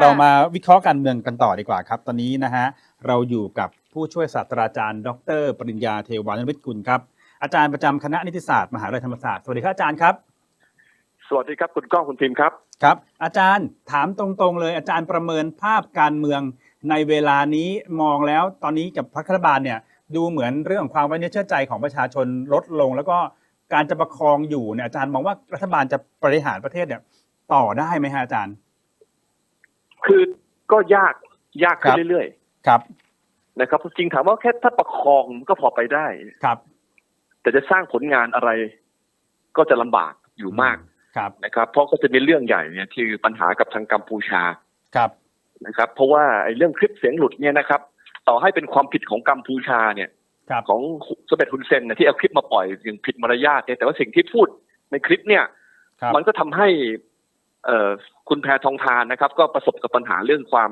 เรามาวิเคราะห์การเมืองกันต่อดีกว่าครับ ตอนนี้นะฮะเราอยู่กับผู้ช่วยศาสตราจารย์ ดร ปริญญาเทวานวิทย์กุลครับ อาจารย์ประจำคณะนิติศาสตร์มหาวิทยาลัยธรรมศาสตร์สวัสดีครับอาจารย์ครับ สวัสดีครับคุณก้องคุณพิมพ์ครับครับ อาจารย์ถามตรงๆเลย อาจารย์ประเมินภาพการเมืองในเวลานี้มองแล้วตอนนี้กับพรรครัฐบาลเนี่ย ดูเหมือนเรื่องของความไว้เนื้อเชื่อใจของประชาชนลดลง แล้วก็การจะประคองอยู่เนี่ยอาจารย์มองว่ารัฐบาลจะบริหารประเทศเนี่ยต่อได้ไหมฮะอาจารย์ คือก็ยากยากขึ้ครันบเรื่อยครับๆนะครับจริงๆถามว่าแค่ถ้าประคองก็พอไปได้ครับ แต่จะสร้างผลงานอะไร ก็จะลำบากอยู่มากครับนะครับ เพราะก็จะมีเรื่องใหญ่เนี่ยคือปัญหากับทางกัมพูชาครับนะครับ เพราะว่าไอ้เรื่องคลิปเสียงหลุดเนี่ยนะครับ ต่อให้เป็นความผิดของกัมพูชาเนี่ยครับของสมเด็จฮุนเซนเนี่ยที่เอาคลิปมาปล่อยอย่างผิดมารยาทเนี่ยแต่ว่าสิ่งที่พูดในคลิปเนี่ยครับมันก็ทำให้เอ่อ คุณแพทองทานนะครับ ก็ประสบกับปัญหาเรื่องความ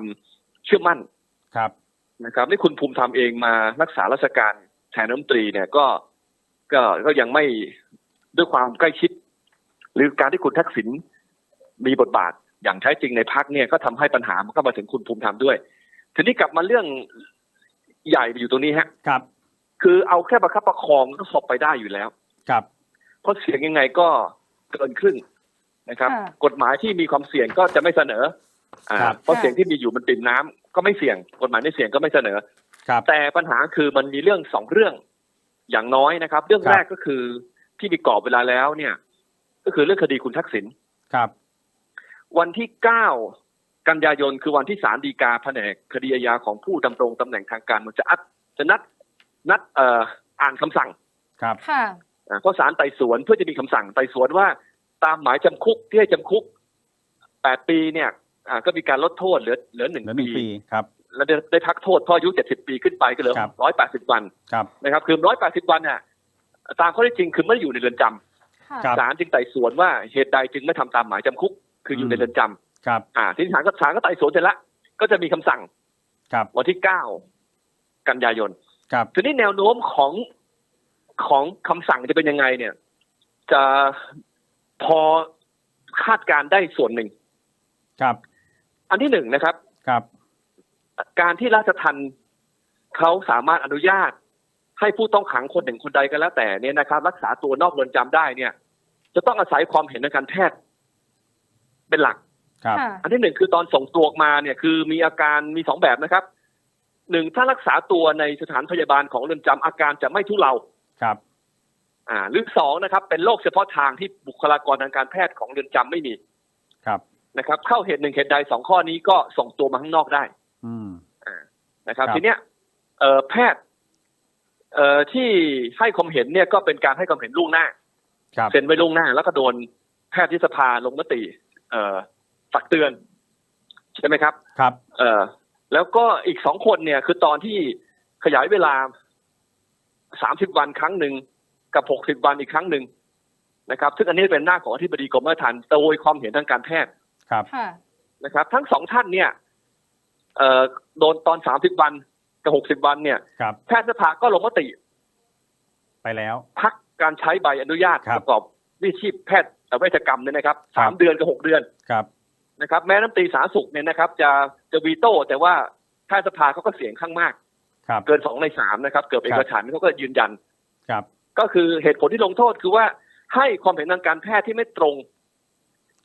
เชื่อมั่นครับนะครับนี่คุณภูมิธรรมเองมารักษาราชการแทนรัฐมนตรีเนี่ยก็ก็ก็ยังไม่ด้วยความใกล้ชิด หรือการที่คุณทักษิณมีบทบาทอย่างแท้จริงในพักเนี่ยก็ทำให้ปัญหามันก็มาถึงคุณภูมิธรรมด้วย ทีนี้กลับมาเรื่องใหญ่อยู่ตรงนี้ฮะครับ คือเอาแค่ประคับประคองก็สอบไปได้อยู่แล้ว ครับ เพราะเสียงยังไงก็เกินครึ่ง นะครับค่ะกฎหมายที่มีความเสี่ยงก็จะไม่เสนออ่าครับเพราะค่ะเสียงที่มีอยู่มันติ่มน้ำก็ไม่เสี่ยง กฎหมายไม่เสี่ยงก็ไม่เสนอครับแต่ปัญหาคือมันมีเรื่องสองเรื่องอย่างน้อยนะครับ เรื่องครับแรกก็คือที่มีกรอบเวลาแล้วเนี่ย ก็คือเรื่องคดีคุณทักษิณครับ วันที่เก้ากันยายนคือวันที่ศาลฎีกาแผนกคดีอาญาของผู้ดำรงตำแหน่งทางการมันจะอัดจะนัดนัดเอ่ออ่านคำสั่งครับค่ะอ่าเพราะศาลไต่สวนเพื่อจะมีคำสั่งไต่สวนว่า ตามหมายจำคุกที่ให้จำคุกแปดปีเนี่ยอ่าก็มีการลดโทษเหลือเหลือหนึ่งเหลือหนึ่งปีปีครับ แล้วได้ได้พักโทษพออายุเจ็ดสิบปีขึ้นไปก็เหลือครับร้อยแปดสิบวันครับนะครับ คือร้อยแปดสิบวันเนี่ยตามข้อเท็จจริงคือไม่ได้อยู่ในเรือนจำค่ะครับศาลจึงไต่สวนว่าเหตุใดจึงไม่ทำตามหมายจำคุก คืออยู่ในเรือนจำครับ อ่า ทีนี้ศาลก็ศาลก็ไต่สวนเสร็จละก็จะมีคำสั่ง ครับ วันที่เก้ากันยายน ครับ ทีนี้แนวโน้มของของคำสั่งจะเป็นยังไงเนี่ย จะ พอคาดการณ์ได้ส่วนหนึ่งครับ อันที่หนึ่งนะครับครับ การที่ราชทันเขาสามารถอนุญาต ให้ผู้ต้องขังคนหนึ่งคนใดก็แล้วแต่เนี่ยนะครับ รักษาตัวนอกเรือนจำได้เนี่ย จะต้องอาศัยความเห็นทางการแพทย์ เป็นหลักครับค่ะอันที่หนึ่งคือตอนส่งตัวออกมาเนี่ยคือมีอาการมีสองแบบนะครับหนึ่งถ้ารักษาตัวในสถานพยาบาลของเรือนจำอาการจะไม่ทุเลาครับ อ่าหรือสองนะครับ เป็นโรคเฉพาะทางที่บุคลากรทางการแพทย์ของเรือนจำไม่มีครับนะครับ เข้าเหตุหนึ่งเหตุใดสองข้อนี้ก็ส่งตัวมาข้างนอกได้ อืมนะครับครับ ทีเนี้ยเอ่อแพทย์เอ่อที่ให้ความเห็นเนี่ยก็เป็นการให้ความเห็นล่วงหน้าครับเซ็นไว้ล่วงหน้า แล้วก็โดนแพทย์ที่สภาลงมติ เอ่อตักเตือน ใช่ไหมครับ ครับ เอ่อแล้วก็อีกสองคนเนี่ย คือตอนที่ขยายเวลาสามสิบวันครั้งหนึ่ง กับหกสิบวันอีกครั้งหนึ่งนะครับ ซึ่งอันนี้เป็นหน้าของอธิบดีกรมราชทัณฑ์โดยความเห็นทางการแพทย์ครับค่ะนะครับ ทั้งสองท่านเนี่ยเอ่อโดนตอนสามสิบวันกับหกสิบวันเนี่ยครับแพทยสภาก็ลงมติ ไปแล้ว พักการใช้ใบอนุญาตครับประกอบวิชาชีพแพทย์เวชกรรมเนี่ยนะครับครัสาบมเดือนกับหกเดือนครับนะครับ แม้น้ำตรีสาธารณสุขเนี่ยนะครับ จะจะวีโต้แต่ว่าแพทยสภาเขาก็เสียงข้างมากครับเกินสองในสามนะครับ เกือบเอกฉันท์เขาก็ยืนยันครับ ก็คือเหตุผลที่ลงโทษคือว่าให้ความเห็นทางการแพทย์ที่ไม่ตรง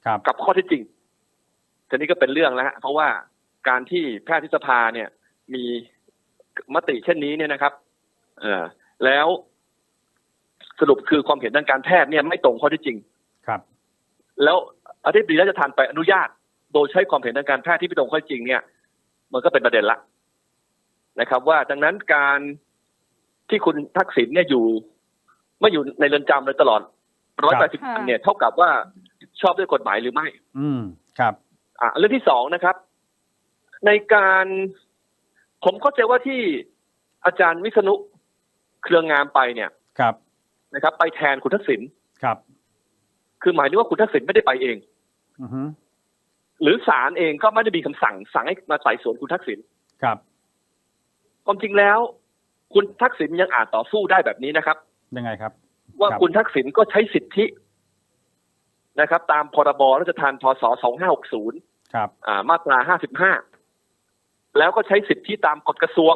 ครับกับข้อเท็จจริงทีนี้ก็เป็นเรื่องแล้วฮะเพราะว่าการที่แพทยสภาเนี่ย มีมติเช่นนี้เนี่ยนะครับ เออแล้วสรุปคือความเห็นทางการแพทย์เนี่ยไม่ตรงข้อเท็จจริง ครับ แล้วอธิบดีราชทัณฑ์ไปอนุญาต โดยใช้ความเห็นทางการแพทย์ที่ไม่ตรงข้อเท็จจริง เนี่ย มันก็เป็นประเด็นละนะครับ ว่าดังนั้นการที่คุณทักษิณเนี่ยอยู่ ไม่อยู่ในเรือนจำเลยตลอดร้อยแปดสิบค่ะวันเนี่ยเท่ากับว่าชอบด้วยกฎหมายหรือไม่ อืมครับอ่าเรื่องที่สองนะครับ ในการ ผมเข้าใจว่าที่อาจารย์วิษณุเครืองงามไปเนี่ยครับนะครับ ไปแทนคุณทักษิณครับ คือหมายถึงว่าคุณทักษิณไม่ได้ไปเองอือฮึหรือศาลเองก็ไม่ได้มีคำสั่งสั่งให้มาไต่สวนคุณทักษิณครับความจริงแล้ว คุณทักษิณยังอาจต่อสู้ได้แบบนี้นะครับ ยังไงครับ ว่าครับคุณทักษิณก็ใช้สิทธินะครับ ตามพรบราชทานพศ2560ครับอ่ามาตรา55 แล้วก็ใช้สิทธิตามกฎกระทรวง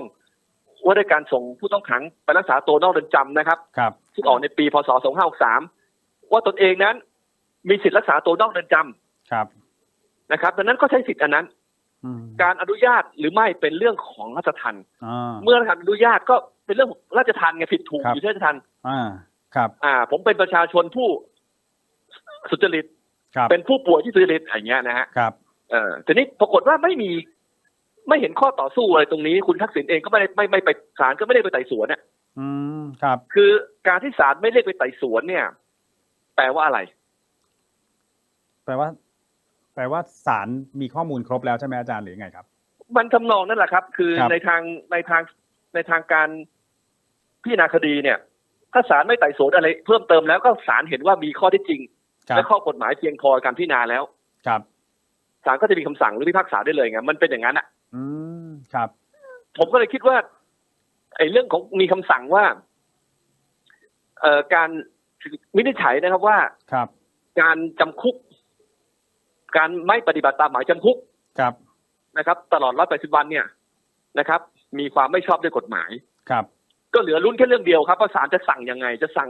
ว่าด้วยการส่งผู้ต้องขังไปรักษาตัวนอกเรือนจำนะครับครับที่ออกในปีพศ2563 ว่าตนเองนั้นมีสิทธิรักษาตัวนอกเรือนจำครับนะครับดังนั้นก็ใช้สิทธิอันนั้นอืมการอนุญาตหรือไม่เป็นเรื่องของราชทัณฑ์อ่าเมื่อราชทัณฑ์อนุญาตก็เป็นเรื่องของราชทัณฑ์ไงผิดถูกครับอยู่ที่ราชทัณฑ์ อ่าครับ อ่า ผมเป็นประชาชนผู้สุจริตครับเป็นผู้ป่วยที่สุจริตอย่างเงี้ยนะฮะครับเออทีนี้ปรากฏว่าไม่มี ไม่เห็นข้อต่อสู้อะไรตรงนี้ คุณทักษิณเองก็ไม่ได้ไม่ไม่ไปศาลก็ไม่ได้ไปไต่สวนเนี่ยอืมครับ คือการที่ศาลไม่เรียกไปไต่สวนเนี่ย แปลว่าอะไร แปลว่า แปลว่าศาลมีข้อมูลครบแล้วใช่ไหมอาจารย์หรือไงครับ มันทำนองนั่นแหละครับ คือครับ ในทางในทางในทางการพิจารณาคดีเนี่ย ถ้าศาลไม่ไต่สวนอะไรเพิ่มเติมแล้วก็ศาลเห็นว่ามีข้อเที่จริงครัและบข้อกฎหมายเพียงพอการพิจารณาแล้ว ครับศาลก็จะมีคำสั่งหรือพิพากษาได้เลยไงมันเป็นอย่างนั้นอะ อืมครับ ผมก็เลยคิดว่าไอ้เรื่องของมีคำสั่งว่า เอ่อการวินิจฉัยนะครับว่าครับ การจำคุก การไม่ปฏิบัติตามหมายจำคุกครับนะครับ ตลอด180วันเนี่ยนะครับ มีความไม่ชอบด้วยกฎหมายครับ ก็เหลือลุ้นแค่เรื่องเดียวครับว่าศาลจะสั่งยังไง จะสั่ง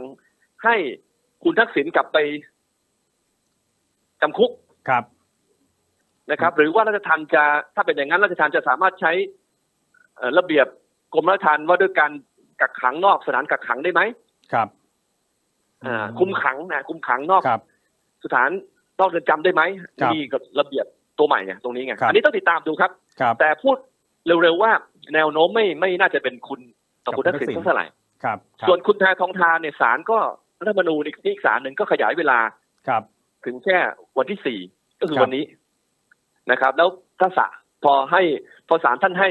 ให้คุณทักษิณกลับไปจำคุกครับนะครับ หรือว่าราชทัณฑ์จะถ้าเป็นอย่างนั้นราชทัณฑ์จะสามารถใช้เอ่อระเบียบกรมราชทัณฑ์ว่าด้วยการกักขังนอกสถานกักขังได้ไหมครับอ่าคุมขังนะคุมขังนอกครับสถานนอกเรือนจำได้ไหมครับมีกับระเบียบตัวใหม่ไงตรงนี้ไงครับอันนี้ต้องติดตามดูครับครับ แต่พูดเร็วๆว่าแนวโน้มไม่ไม่น่าจะเป็นคุณ ต่อคุณกัทับกษิณคุณทักษิณเท่าไหร่ครับครับส่วนคุณแพทองทานเนี่ยศาลก็รัฐธรรมนูญอีกอีกศาลหนึ่งก็ขยายเวลาครับ ถึงแค่วันที่สี่ก็คือครับวันนี้นะครับ แล้วถ้าศาลพอให้พอศาลท่านให้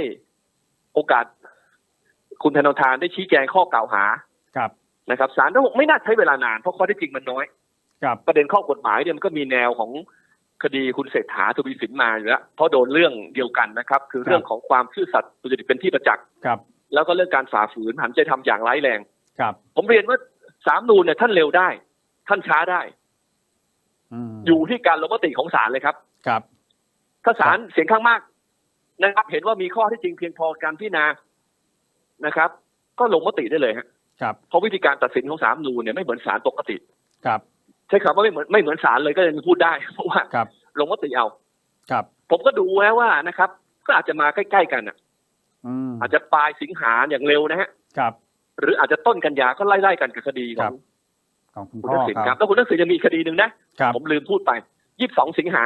โอกาส คุณแพทองทานได้ชี้แจงข้อกล่าวหาครับนะครับศาลก็บอกไม่น่าใช้เวลานานเพราะข้อเที่จริงมันน้อยครับประเด็นข้อกฎหมายเนี่ยมันก็มีแนวของคดีคุณเศรษฐาทวีสินมาอยู่แล้วเพราะโดนเรื่องเดียวกันนะครับ คือเรื่องของความซื่อสัตย์สุจริตเป็นที่ประจักษ์ครับ แล้วก็เรื่องการฝ่าฝืนหันใจทำอย่างร้ายแรง ครับ ผมเรียนว่าสามนูนเนี่ยท่านเร็วได้ ท่านช้าได้อืมอยู่ที่การลงมติของศาลเลยครับ ครับ ถ้าศาลเสียงข้างมากนะครับ เห็นว่ามีข้อที่จริงเพียงพอการพิจารณานะครับ ก็ลงมติได้เลยฮะครับเพราะวิธีการตัดสินของสามนูนเนี่ยไม่เหมือนศาลปกติ ครับ ใช้คำว่าไม่เหมือนไม่เหมือนศาลเลยก็ยังพูดได้เพราะว่าครับลงมติเอา ครับ ผมก็ดูแล้วว่านะครับ ก็อาจจะมาใกล้ๆกันอะ อืมอาจจะปลายสิงหาอย่างเร็วนะฮะครับ หรืออาจจะต้นกันยาก็ไล่ๆกันกับคดีขครัองบของคุณคุณพ่อทักษิณคครัรับบแล้วคุณทักษิณยังมีคดีหนึ่งนะครับผมลืมพูดไปยี่สิบสองสิงหา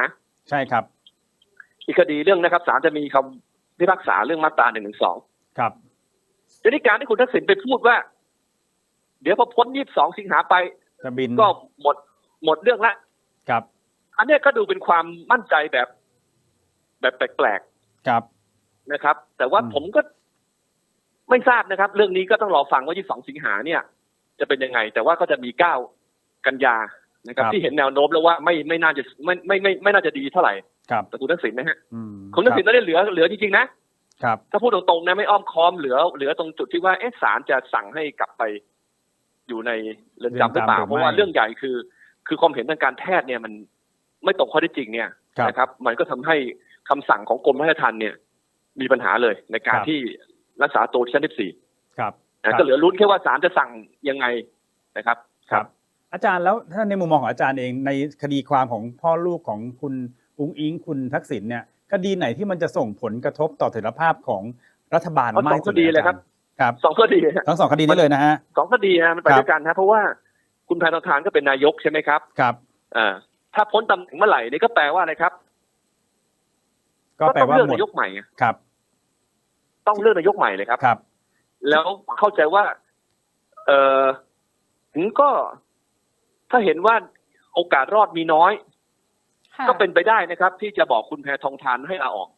ใช่ครับ อีกคดีเรื่องนะครับศาลจะมีคำพิพากษาเรื่องมาตราหนึ่งหนึ่งสองครับทีนี้การที่คุณทักษิณไปพูดว่า เดี๋ยวพอพ้นยี่สิบสองสิงหาไปจะบินก็หมดหมดเรื่องละครับ อันเนี้ยก็ดูเป็นความมั่นใจแบบ แบบแปลกครับๆ นะครับ แต่ว่าอืมผมก็ไม่ทราบนะครับ เรื่องนี้ก็ต้องรอฟังว่ายี่สิบสองสิงหาเนี่ย จะเป็นยังไง แต่ว่าก็จะมีเก้ากันยานะครับที่เห็นแนวโน้มแล้วว่าไม่ไม่น่าจะไม่ไม่ไม่ไม่น่าจะดีเท่าไหร่ครับแต่คุณทักษิณนะฮะอืมคุณทักษิณไม่ได้เหลือเหลือจริงๆนะ ครับ ถ้าพูดตรงๆนะไม่อ้อมค้อมเหลือเหลือตรงจุดที่ว่าเอ๊ะศาลจะสั่งให้กลับไปอยู่ในเรือนจำหรือเปล่าเพราะว่าเรื่องใหญ่คือ คือความเห็นทางการแพทย์เนี่ยมันไม่ตรงข้อเท็จจริงเนี่ยครับ นะครับ มันก็ทำให้คำสั่งของกรมราชทัณฑ์เนี่ย มีปัญหาเลยในการครับ ที่รักษาตัวที่ชั้นที่สี่ครับนะก็เหลือลุ้นแค่ว่าศาลจะสั่งยังไงนะครับ ครับ อาจารย์แล้วถ้าในมุมมองของอาจารย์เองในคดีความของพ่อลูกของคุณอุ้งอิงคุณทักษิณเนี่ยคดีไหนที่มันจะส่งผลกระทบต่อเสถียรภาพของรัฐบาลเอามากสองที่สุดคดีเลยครับ อาจาครับ สองคดีทั้งสองคดีนี้เลยนะฮะ สองคดีนะมันไปครับ ด้วยกันนะเพราะว่าคุณแพทองทานก็เป็นนายกใช่ไหมครับครับ อ่าถ้าพ้นตำแหน่งเมื่อไหร่นี่ก็แปลว่าอะไรครับ ก็แปลต้องว่าเลือกหมดนายกใหม่ไงครับ ต้องเลือกนายกใหม่เลยครับครับ แล้วเข้าใจว่า เออถึงก็ถ้าเห็นว่าโอกาสรอดมีน้อยค่ะก็เป็นไปได้นะครับ ที่จะบอกคุณแพทองทานให้ลาออก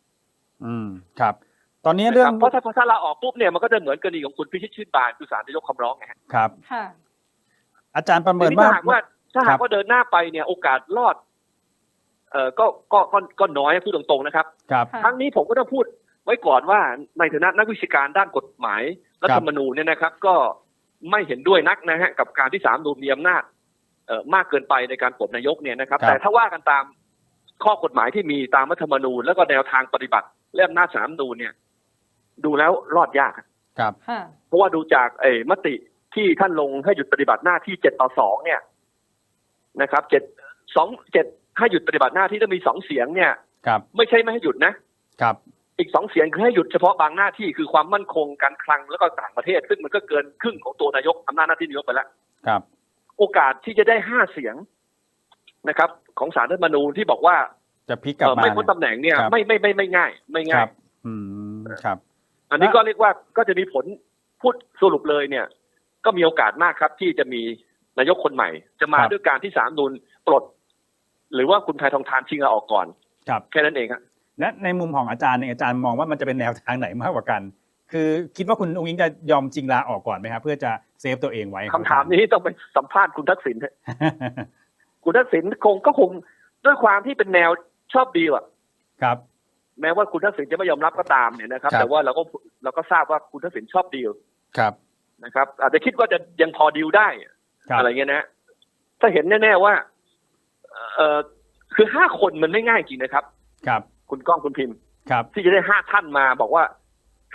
อืมครับ ตอนนี้นะเรื่คองรับเพราะถ้าถ้าลาออกปุ๊บเนี่ยมันก็จะเหมือนกรณีของคุณพิชิตชื่นบานคือศาลจะยกคำร้องไงฮะครับ ค่ะ อาจารย์ประเมินทีว่าถ้าหากว่าถ้าครัหากบว่าเดินหน้าไปเนี่ย โอกาสรอด เอ่อก็ก็ก็ก็น้อยพูดตรงๆนะครับ ครับ ค่ะ ทั้งนี้ผมก็ต้องพูดไว้ก่อนว่าในฐานะนักวิชาการด้านกฎหมายรัฐธรรมนูญเนี่ยนะครับ ก็ไม่เห็นด้วยนักนะฮะกับการที่สามนูญมีอำนาจเอ่อมากเกินไปในการปลดนายกเนี่ยนะครับ ครับ แต่ถ้าว่ากันตามข้อกฎหมายที่มีตามรัฐธรรมนูญ แล้วก็แนวทางปฏิบัติและอำนาจสามนูญเนี่ย ดูแล้วรอดยาก ครับ ค่ะ เพราะว่าดูจากเออมติที่ท่านลงให้หยุดปฏิบัติหน้าที่เจ็ดต่อสองเนี่ยนะครับเจ็ดสองเจ็ด ให้หยุดปฏิบัติหน้าที่ถ้ามีสองเสียงเนี่ยครับ ไม่ใช่ไม่ให้หยุดนะครับ อีกสองเสียงคือให้หยุดเฉพาะบางหน้าที่คือความมั่นคงการคลังแล้วก็ต่างประเทศ ซึ่งมันก็เกินครึ่งของตัวนายกอำนาจหน้าที่นายกไปแล้วครับ โอกาสที่จะได้ห้าเสียงนะครับ ของสารรัฐธรรมนูญที่บอกว่าจะพลิกกลับเอ่อมาไม่พ้นตำแหน่งเนี่ยครับไม่ไม่ไม่ไม่ง่าย ไม่คง่ารัยบอืมครับ อันนี้ก็เรียกว่าก็จะมีผลพูดสรุปเลยเนี่ย ก็มีโอกาสมากครับที่จะมีนายกคนใหม่ จะมาครับด้วยการที่สามนูนปลด หรือว่าคุณแพทองทานชิงลาออกก่อนครับแค่นั้นเองครับและในมุมของอาจารย์เนี่ยอาจารย์มองว่ามันจะเป็นแนวทางไหนมากกว่ากัน คือคิดว่าคุณอุ้งอิงจะยอมจริงลาออกก่อนไหมครับเพื่อจะเซฟตัวเองไว้คำถามนี้ต้องไปสัมภาษณ์คุณทักษิณเถอะคุณทักษิณคงก็คงด้วยความที่เป็นแนวชอบดีลอะครับ แม้ว่าคุณทักษิณจะไม่ยอมรับก็ตามเนี่ยนะครับครับ แต่ว่าเราก็เราก็ทราบว่าคุณทักษิณชอบดีลครับนะครับ อาจจะคิดว่าจะยังพอดีลได้ครับอะไรเงี้ยนะถ้าเห็นแน่ๆว่า เออคือห้าคนมันไม่ง่ายจริงนะครับ ครับ คุณก้องคุณพิมพ์ ครับ ที่จะได้ห้าท่านมาบอกว่า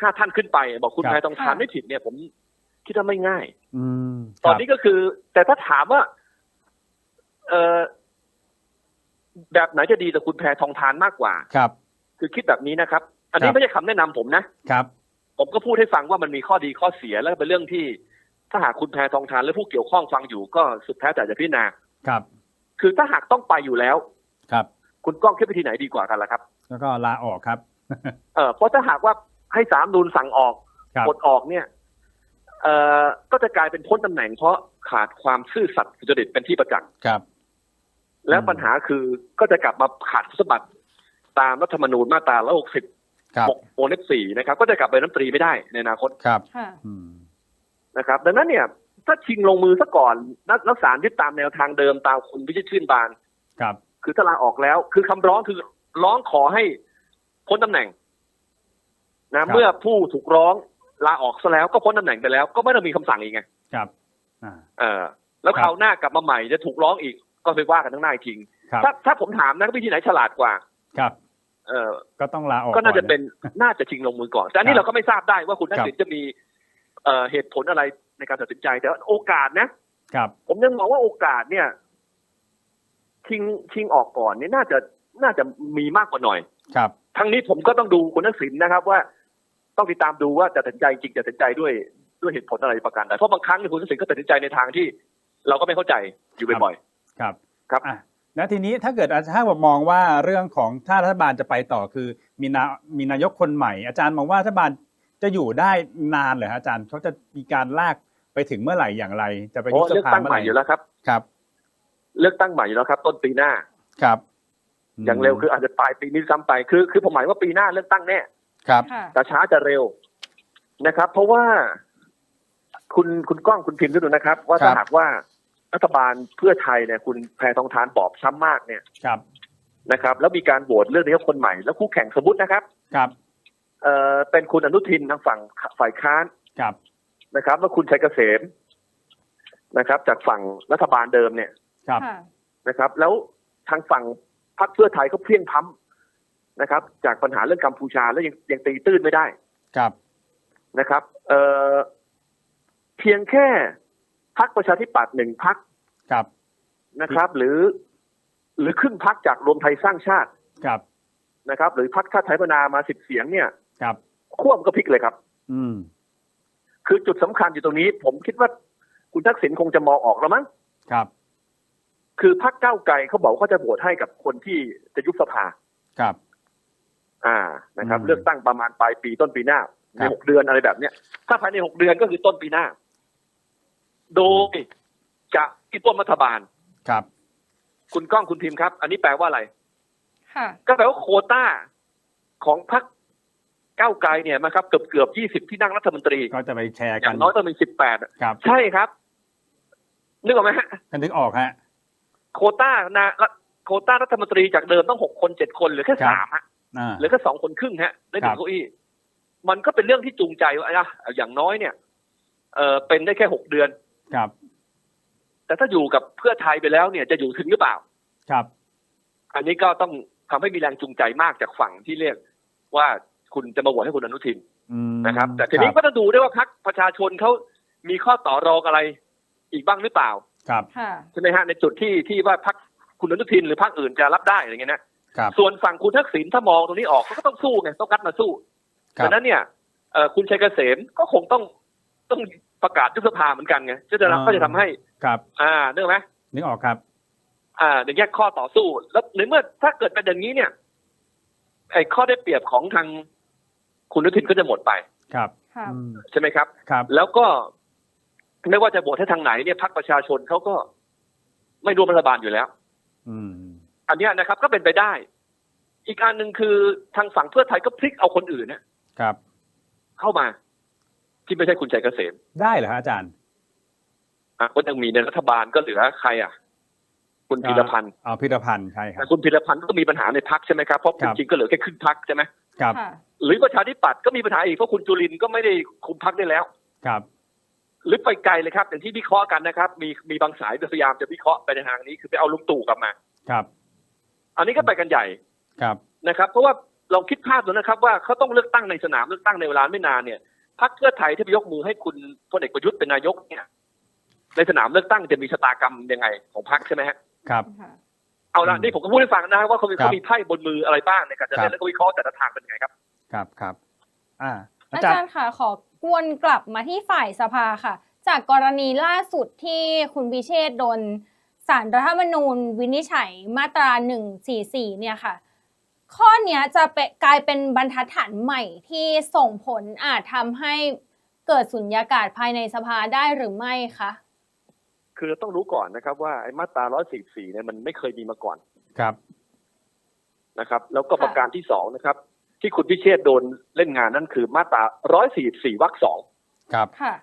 ห้าท่านขึ้นไป บอกคุณครับแพทองทานค่ะไม่ผิดเนี่ยผมคิดว่าไม่ง่าย อืมตอนนี้ก็คือ แต่ถ้าถามว่า เออแบบไหนจะดีต่อคุณแพทองทานมากกว่า ครับ คือคิดแบบนี้นะครับ อันนี้ครับ ไม่ใช่คำแนะนำผมนะ ครับ ผมก็พูดให้ฟังว่ามันมีข้อดีข้อเสียแล้วก็เป็นเรื่องที่ ถ้าหากคุณแพทองทานและผู้เกี่ยวข้องฟังอยู่ก็สุดแท้แต่จะพิจารณา ครับ คือถ้าหากต้องไปอยู่แล้ว ครับ คุณก้องคิดวิธีไหนดีกว่ากันล่ะครับ แล้วก็ลาออกครับ เออเพราะถ้าหากว่าให้สามนูนสั่งออกครับกดออกเนี่ย เอ่อก็จะกลายเป็นพ้นตำแหน่งเพราะขาดความซื่อสัตย์สุจริตเป็นที่ประจักษ์ครับ แล้วอืมปัญหาคือก็จะกลับมาขาดคุณสมบัติตามรัฐธรรมนูญมาตรา160ครับ6โอเล็กสี่นะครับ ก็จะกลับไปนรัฐมนตรีไม่ได้ในอนาคตครับค่ะอืมนะครับ ดังนั้นเนี่ย ถ้าชิงลงมือซะก่อนแล้วแล้วศาลยึดตามแนวทางเดิมตามคุณพิชิตชื่นบานครับ คือถ้าลาออกแล้ว คือคำร้องคือร้องขอให้พ้นตำแหน่งครันะบเมื่อผู้ถูกร้องลาออกซะแล้วก็พ้นตำแหน่งไปแล้ว ก็ไม่ต้องมีคำสั่งอีกไงครับอ่าเออ แล้วครับคราวหน้ากลับมาใหม่จะถูกร้องอีก ก็ไปว่ากันทั้งหน้าอีกทีครับถ้าถ้าผมถามนะวิธีไหนฉลาดกว่า ครับ เออก็ต้องลาออกก็น่าจะอเป็นน่าจะชิงลงมือก่อนแต่อันนี้ครับเราก็ไม่ทราบได้ว่าคุณทักษิณจะมีเอ่อเหตุผลอะไร ในการตัดสินใจแต่ว่าโอกาสนะครับ ผมยังมองว่าโอกาสเนี่ย ชิงชิงออกก่อนเนี่ยน่าจะน่าจะมีมากกว่าหน่อย ครับ ทั้งนี้ผมก็ต้องดูคุณทักษิณนะครับ ว่าต้องติดตามดูว่าจะตัดสินใจจริงจะตัดสินใจด้วยด้วยเหตุผลอะไรประการใดเพราะบางครั้งเนี่ยคุณทักษิณก็ตัดสินใจในทางที่ เราก็ไม่เข้าใจอยู่บ่อยครับ ครับอะแล้วทีนี้ถ้าเกิดถ้าผมมองว่าเรื่องของถ้ารัฐบาลจะไปต่อคือ มีนามีนายกคนใหม่ อาจารย์มองว่ารัฐบาลจะอยู่ได้นานเหรอฮะอาจารย์เขาจะมีการลาก ไปถึงเมื่อไหร่อย่างไร จะไปๆเพยุราะบสเลือกภาตั้งเมื่อใหไหม่ร่อยู่แล้วครับ ครับ เลือกตั้งใหม่อยู่แล้วครับ ต้นปีหน้าครับ อย่างเร็วคืออาจจะปลายปีนี้ซ้ำไปคือ คือผมหมายว่าปีหน้าเลือกตั้งแน่ครับค่ะแต่ช้าจะเร็วนะครับ เพราะว่าคุณคุณก้องคุณพิมพ์ดูนะครับ ว่าครับถ้าหากว่ารัฐบาลเพื่อไทยเนี่ย คุณแพทองทานบอบช้ำมากเนี่ยครับนะครับ แล้วมีการโหวตเลือกนายกคนใหม่แล้วคู่แข่งสมมตินะครับ ครับ เอ่อเป็นคุณอนุทินทางฝั่งฝ่ายค้านครับ นะครับแล้วคุณชัยเกษมนะครับ จากฝั่งรัฐบาลเดิมเนี่ยครับค่ะนะครับ แล้วทางฝั่งพรรคเพื่อไทยก็เพลียงพล้ำนะครับ จากปัญหาเรื่องกัมพูชาแล้วยังยังตีตื้นไม่ได้ครับนะครับ เอ่อเพียงแค่พักประชาธิปัตย์หนึ่งพักครับนะครับ หรือ หรือครึ่งพักจากรวมไทยสร้างชาติครับนะครับ หรือพักชาติไทยพัฒนามาสิบเสียงเนี่ย ครับขั้วมันก็พลิกเลยครับ อืม คือจุดสำคัญอยู่ตรงนี้ ผมคิดว่าคุณทักษิณคงจะมองออกแล้วมั้งครับ คือพักเก้าวไกลเขาบอกเขาจะโหวตให้กับคนที่จะยุบสภาครับ อ่านะครับอืมเลือกตั้งประมาณปลายปีต้นปีหน้าคในรับหกเดือนอะไรแบบเนี้ยถ้าภายในหกเดือนก็คือต้นปีหน้า โดยจะที่ต้นรัฐบาลครับ คุณก้องคุณพิมพ์ครับ อันนี้แปลว่าอะไรค่ะก็แปลว่าโควต้าของพรรค ก้าวไกลเนี่ยนะครับเกือบเกือบยี่สิบที่นั่งรัฐมนตรีก็จะไปแชร์อกัย่านงน้อยต้องเป็นสิบแปดครับใช่ครับ นึกออกไหมฮะกันนึกออกฮะ โควต้านะโควต้ารัฐมนตรีจากเดิมต้องหกคนเจ็ดคนเหลือแค่ครับ สามฮะอ่า เหลือแค่สองคนครึ่งฮะได้หนึ่ครังบ เก้าอี้มันก็เป็นเรื่องที่จูงใจว่าอะอย่างน้อยเนี่ยเออเป็นได้แค่หกเดือน ครับแต่ถ้าอยู่กับเพื่อไทยไปแล้วเนี่ยจะอยู่ถึงหรือเปล่า ครับอันนี้ก็ต้องทำให้มีแรงจูงใจมากจากฝั่งที่เรียกว่า คุณจะมาโหวตให้คุณอนุทินอืมนะครับ แต่ทีนี้ก็ต้องดูด้วยว่าพรรคประชาชนเขามีข้อต่อรองอะไรอีกบ้างหรือเปล่า ครับค่ะใช่ไหมฮะในจุดที่ที่ว่าพรรคคุณอนุทินหรือพรรคอื่นจะรับได้อะไรเงี้ยนะครับส่วนฝั่งคุณทักษิณถ้ามองตรงนี้ออกเขาก็ต้องสู้ไงต้องกัดมาสู้ครัดับงนั้นเนี่ยเอ่อคุณชัยเกษมก็คงต้องต้องประกาศยุบสภาเหมือนกันไงจะจะรับอ่าก็จะทำให้ครับ อ่าเนกอะไหมนึกออกครับ อ่าอย่างแยกข้อต่อสู้ แล้วในเมื่อถ้าเกิดเป็นอย่างนี้เนี่ยไอ้ข้อได้เปรียบของทาง คุณอนุทินก็จะหมดไปครับค่ะอืมใช่ไหมครับครับ แล้วก็ไม่ว่าจะโหวตให้ทางไหนเนี่ยพรรคประชาชนเขาก็ไม่ร่วมรัฐบาลอยู่แล้ว อืม อันเนี้ยนะครับ ก็เป็นไปได้ อีกอันหนึ่งคือทางฝั่งเพื่อไทยก็พลิกเอาคนอื่นเนี่ยครับ เข้ามาที่ไม่ใช่คุณชัยเกษมได้เหรอฮะอาจารย์อะก็ยังมีในรัฐบาลก็เหลือใคร อะ คุณพีรพันธ์อ๋อพิรพันธ์ใช่ครัแต่บคุณพีรพันธ์ก็มีปัญหาในพักใช่ไหมครับเพราะครับจริงๆก็เหลือแค่ครึ่งพักใช่ไหมครับค่ะ หรือประชาธิปัตย์ก็มีปัญหาอีกเพราะคุณจุลินทร์ก็ไม่ได้คุมพักได้แล้ว ครับ หรือไปไกลเลยครับ อย่างที่วิเคราะห์กันนะครับ มีมีบางสายพยายามจะวิเคราะห์ไปในทางนี้คือไปเอาลุงตู่กลับมา ครับ อันนี้ก็ไปกันใหญ่ครับนะครับ เพราะว่าลองคิดภาพดูนะครับว่าเขาต้องเลือกตั้งในสนามเลือกตั้งในเวลาไม่นานเนี่ยพรรคเพื่อไทยที่ไปยกมือให้คุณพลเอกประยุทธ์เป็นนายกเนี่ย ในสนามเลือกตั้งจะมีชะตากรรมยังไงของพรรคใช่ไหมฮะครับค่ะเอาละอืมนี่ผมก็พูดให้ฟังนะว่าเขามีครับเขามีไพ่บนมืออะไรบ้างในการจะครัเล่บนแล้วก็วิเคราะห์แต่ละทางเป็นยังไงครับ ครับครับอ่าอาอาจารจารย์ย์ค่ะขอกวนกลับมาที่ฝ่ายสภาค่ะ จากกรณีล่าสุดที่คุณพิเชษฐ์โดนสารรัฐธรรมนูญวินิจฉัยมาตรา 144 เนี่ยค่ะ ข้อเนี้ยจะเป็นกลายเป็นบรรทัดฐานใหม่ที่ส่งผลอาจทำให้เกิดสุญญากาศภายในสภาได้หรือไม่คะ คือต้องรู้ก่อนนะครับว่าไอ้มาตรา 144 เนี่ยมันไม่เคยมีมาก่อนครับ นะครับ แล้วก็ค่ะ ประการที่สองนะครับ ที่คุณพิเชษฐ์โดนเล่นงานนั่นคือมาตรา144วรรคสองครับค่ะ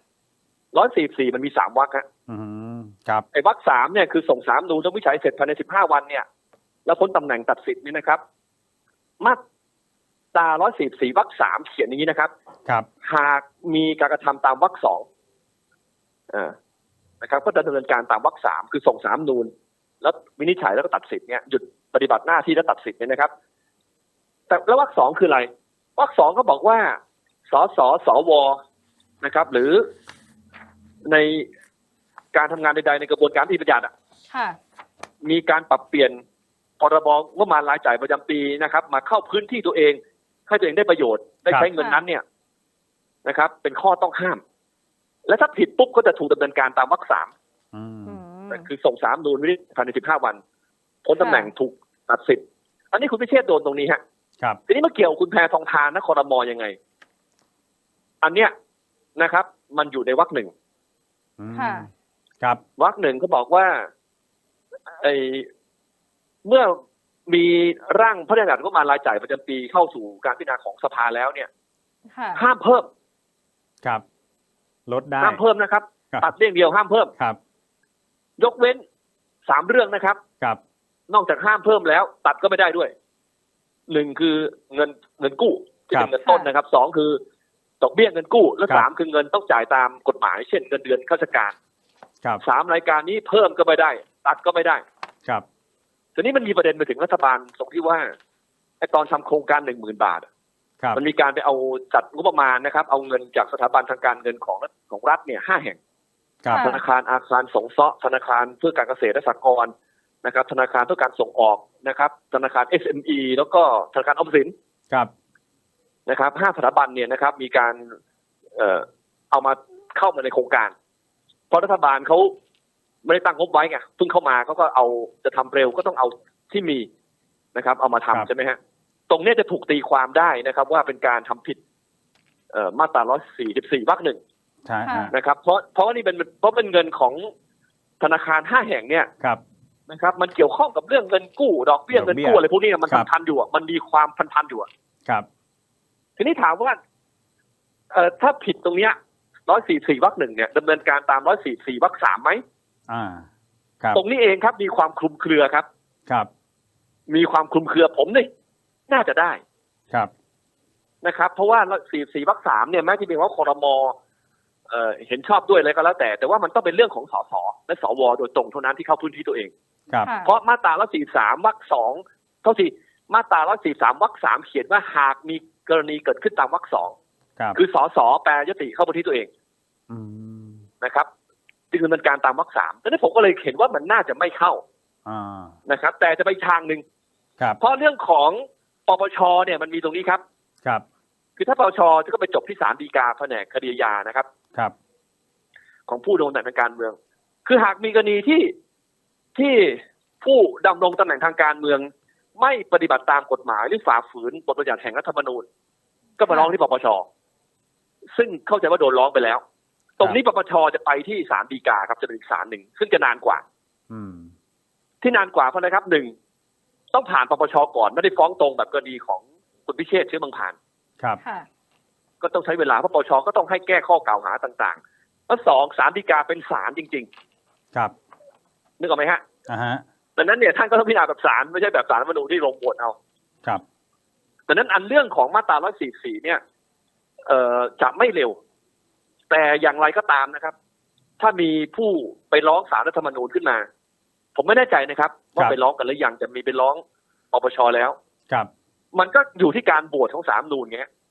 144มันมีสามวรรคฮะอืมครับไอ้วรรคสามเนี่ยคือส่งสามนูนต้องวิจัยเสร็จภายใน15วันเนี่ย แล้วพ้นตำแหน่งตัดสิทธิ์นี่นะครับ มาตรา144วรรคสามเขียนอย่างนี้นะครับ ครับ หากมีการกระทำตามวรรคสองอ่านะครับ ก็จะดำเนินการตามวรรคสามคือส่งสามนูนแล้ววินิจฉัยแล้วก็ตัดสิทธิ์เนี่ยหยุดปฏิบัติหน้าที่และตัดสิทธิ์เนี่ยนะครับ แต่แล้ววรรคสองคืออะไรวรรคสองก็บอกว่าสสสวนะครับ หรือในการทำงานใดๆในกระบวนการที่ประหยัดอะค่ะมีการปรับเปลี่ยนพรบงบประมาณรายจ่ายประจำปีนะครับ มาเข้าพื้นที่ตัวเองให้ตัวเองได้ประโยชน์ได้ใช้เงินนั้นเนี่ยนะครับ เป็นข้อต้องห้าม และถ้าผิดปุ๊บก็จะถูกดำเนินการตามวรรคสามอืมอืมคือส่งสามนูนวินิจภายในสิบห้าวันพ้นตำแหน่งค่ะถูกตัดสิทธิ์อันนี้คุณพิเชษฐ์โดนตรงนี้ฮะ ครับทีนี้มาเกี่ยวกับคุณแพทองทานนะคอรมอยังไง อันเนี้ยนะครับ มันอยู่ในวรรคหนึ่งอืมค่ะครับวรรคหนึ่งเขาบอกว่าไอเมื่อมีร่างพระราชบัญญัติงบประมาณรายจ่ายประจำปีเข้าสู่การพิจารณาของสภาแล้วเนี่ยค่ะห้ามเพิ่ม ครับ ลดได้ห้ามเพิ่มนะครับครับ ตัดเรื่องเดียวห้ามเพิ่มครับ ยกเว้นสามเรื่องนะครับ ครับ นอกจากห้ามเพิ่มแล้ว ตัดก็ไม่ได้ด้วย หนึ่งคือเงินเงินกู้ที่เป็นเงินต้นนะครับสองคือดอกเบี้ยเงินกู้ และครับสามคือเงินต้องจ่ายตามกฎหมายเช่นเงินเดือนข้าราชการครับสามรายการนี้เพิ่มก็ไม่ได้ ตัดก็ไม่ได้ ครับทีนี้มันมีประเด็นไปถึงรัฐบาลตรงที่ว่าไอ้ตอนทำโครงการหนึ่งหมื่นบาทอะครับมันมีการไปเอาจัดงบประมาณนะครับ เอาเงินจากสถาบันทางการเงินของของรัฐเนี่ยห้าแห่งครับค่ะธนาคารอาคารสงเคราะห์ธนาคารเพื่อการเกษตรและสหกรณ์ นะครับธนาคารเพื่อการส่งออกนะครับ ธนาคาร SME แล้วก็ธนาคารออมสินครับนะครับห้าสถาบันเนี่ยนะครับ มีการเอ่อเอามาเข้ามาในโครงการ เพราะรัฐบาลเขาไม่ได้ตั้งงบไว้ไงเพิ่งเข้ามาเขาก็เอาจะทำเร็วก็ต้องเอาที่มีนะครับ เอามาทำครับใช่ไหมฮะตรงเนี้ยจะถูกตีความได้นะครับ ว่าเป็นการทำผิดเอ่อมาตรา144วรรคหนึ่งใช่ค่ะฮะนะครับ เพราะเพราะว่านี่เป็นเพราะเป็นเงินของธนาคารห้าแห่งเนี่ยครับ นะครับ มันเกี่ยวข้องกับเรื่องเงินกู้ ดอกเบี้ยดอกเบี้เงิยนกู้อะไรพวกนี้มันครับ พันๆอยู่อะมันมีความพันๆอยู่อะครับ ทีนี้ถามว่าเอ่อถ้าผิดตรงเนี้ยร้อยสี่สี่วรรคหนึ่งเนี่ยดำเนินการตามร้อยสี่สี่วรรคสามไหมอ่า ครับตรงนี้เองครับ มีความคลุมเครือครับ ครับมีความคลุมเครือผมนี่น่าจะได้ ครับ นะครับเพราะว่าสี่สี่วรรคสามเนี่ยแม้ที่เป็นว่าคอรมอ เอ่อเห็นชอบด้วยอะไรก็แล้วแต่ แต่ว่ามันต้องเป็นเรื่องของสสและสวโดยตรงเท่านั้นที่เข้าพื้นที่ตัวเองครับค่ะเพราะมาตราละสี่สามวรรคสองเท่าสี่มาตรา143วรรคสามเขียนว่าหากมีกรณีเกิดขึ้นตามวรรคสองครับคือสสแปลยติเข้าไปที่ตัวเองอืมนะครับจึงดำเนินการตามวรรคสามดังนั้นผมก็เลยเห็นว่ามันน่าจะไม่เข้าอ่านะครับ แต่จะไปทางหนึ่งครับเพราะเรื่องของปปชเนี่ยมันมีตรงนี้ครับ ครับ คือถ้าปปชจะก็ไปจบที่ศาลฎีกาแผนกคดีอาญานะครับ ครับ ของผู้ดำรงตำแหน่งทางการเมือง คือหากมีกรณีที่ที่ผู้ดำรงตำแหน่งทางการเมือง ไม่ปฏิบัติตามกฎหมายหรือฝ่าฝืนบทบัญญัติแห่งรัฐธรรมนูญ ก็มาร้องที่ปปชซึ่งเข้าใจว่าโดนร้องไปแล้ว ตรงนี้ปปชจะไปที่ศาลฎีกาครับจะเป็นอีกศาลหนึ่งซึ่งจะนานกว่า อืม ที่นานกว่าเพราะนะครับหนึ่งต้องผ่านปปชก่อนไม่ได้ฟ้องตรงแบบกรณีของคุณพิเชษฐ์เชื้อบางผ่าน ครับค่ะ ก็ต้องใช้เวลาเพราะปปชก็ต้องให้แก้ข้อกล่าวหาต่างๆแล้วสองศาลฎีกาเป็นศาลจริงครับๆนึกออกไหมฮะอ่าฮะดังนั้นเนี่ยท่านก็ต้องพิจารณาแบบศาลไม่ใช่แบบศาลรัฐธรรมนูญที่ลงบทเอา ครับดังนั้นอันเรื่องของมาตรา 144 เนี่ย เอ่อจะไม่เร็ว แต่อย่างไรก็ตามนะครับ ถ้ามีผู้ไปร้องศาลรัฐธรรมนูญขึ้นมา ผมไม่แน่ใจนะครับ ว่าครับไปร้องกันหรือยังจะมีไปร้องปปชแล้ว ครับ มันก็อยู่ที่การโหวตของสามนูนไงฮะอ่า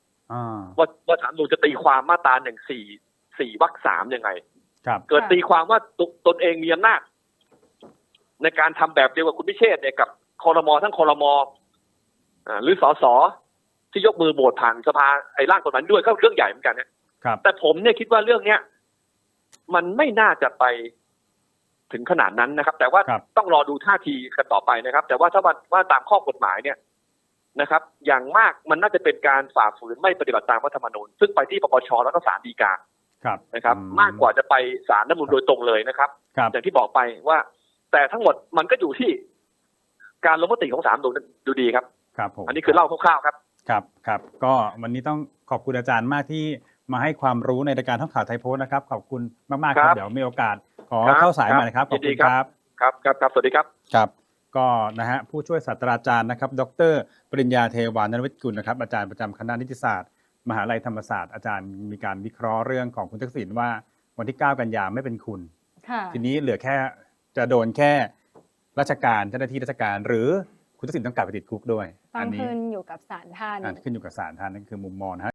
ว่าว่าสามนูนจะตีความมาตราหนึ่งสี่สี่วรรคสามยังไงครับเกิดค่ะตีความว่าตตนเองมีอำนาจในการทำแบบเดียวกับคุณพิเชษฐ์เนี่ยกับคอรมอทั้งคอรมอ่าหรือสสที่ยกมือโหวตผ่านสภาไอ้ร่างกฎหมายด้วยก็เรื่องใหญ่เหมือนกันนะครับแต่ผมเนี่ยคิดว่าเรื่องเนี้ยมันไม่น่าจะไปถึงขนาดนั้นนะครับ แต่ว่าครับต้องรอดูท่าทีกันต่อไปนะครับ แต่ว่าถ้าว่าว่าตามข้อกฎหมายเนี่ย นะครับ อย่างมากมันน่าจะเป็นการฝ่าฝืนไม่ปฏิบัติตามรัฐธรรมนูญซึ่งไปที่ปปชแล้วก็ศาลฎีกาครับนะครับอืมากกว่าจะไปศาลน้ำมูลโดยตรงเลยนะครับครับ อย่างที่บอกไปว่า แต่ทั้งหมดมันก็อยู่ที่ การลงมติของศาลดูดูดีครับ ครับผมอันนี้คือเล่าคร่าวๆครับ ครับครับ ก็วันนี้ต้องขอบคุณอาจารย์มากที่มาให้ความรู้ในรายการท่องข่าวไทยโพสต์นะครับ ขอบคุณมากๆคครัรับบเดี๋ยวมีโอกาสขอครับเข้าสายใหม่นะครับขยิอบนดีคุณคครับรับครับ ครับครับสวัสดีครับ ครับ ก็นะฮะผู้ช่วยศาสตราจารย์นะครับ ดร ปริญญาเทวานนวิทย์กุลนะครับอาจารย์ประจำคณะนิติศาสตร์ มหาลัยธรรมศาสตร์อาจารย์มีการวิเคราะห์เรื่องของคุณทักษิณว่าวันที่ 9 กันยาไม่เป็นคุณค่ะทีนี้เหลือแค่จะโดนแค่ราชการเจ้าหน้าที่ราชการ หรือคุณทักษิณต้องกลับไปติดคุกด้วยต้ออังนี้ขึ้นอยู่กับศาลท่านอะขึ้นอยู่กับศาลท่านนั่นคือมุมมองนะฮะ